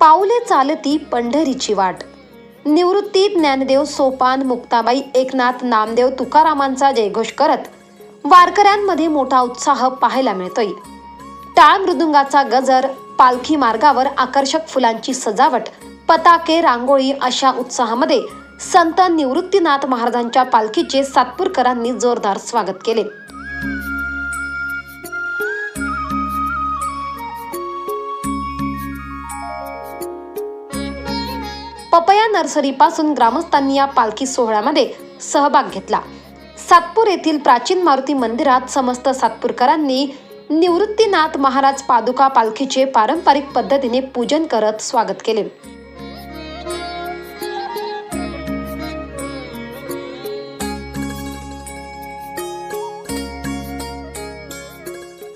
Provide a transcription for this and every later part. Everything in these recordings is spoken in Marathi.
पाऊले चालती पंढरीची वाट. निवृत्ती ज्ञानदेव सोपान मुक्ताबाई एकनाथ नामदेव तुकारामांचा जयघोष करत वारकऱ्यांमध्ये मोठा उत्साह पाहायला मिळतोय. टाळ मृदुंगाचा गजर पालखी मार्गावर आकर्षक फुलांची सजावट पताके रांगोळी अशा उत्साहामध्ये संत निवृत्तीनाथ महाराजांच्या पालखीचे सातपूरकरांनी जोरदार स्वागत केले. पपया नर्सरीपासून ग्रामस्थांनी या पालखी सोहळ्यामध्ये सहभाग घेतला. सातपूर येथील प्राचीन मारुती मंदिरात समस्त सातपूरकरांनी निवृत्तीनाथ महाराज पादुका पालखीचे पारंपरिक पद्धतीने पूजन करत स्वागत केले.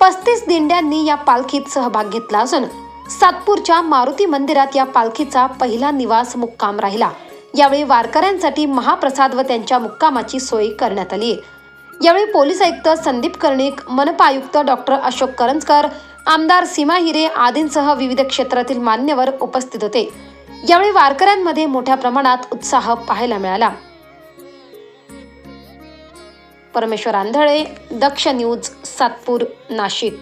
पस्तीस दिंड्यांनी या पालखीत सहभाग घेतला असून सातपूरच्या मारुती मंदिरात या पालखीचा पहिला निवास मुक्काम राहिला. यावेळी वारकऱ्यांसाठी महाप्रसाद व त्यांच्या मुक्कामाची सोय करण्यात आली. यावेळी पोलीस आयुक्त संदीप कर्णिक मनपा आयुक्त डॉक्टर अशोक करंजकर आमदार सीमा हिरे आदींसह विविध क्षेत्रातील मान्यवर उपस्थित होते. यावेळी वारकऱ्यांमध्ये मोठ्या प्रमाणात उत्साह पाहायला मिळाला. परमेश्वर आंधळे दक्ष न्यूज सातपूर नाशिक.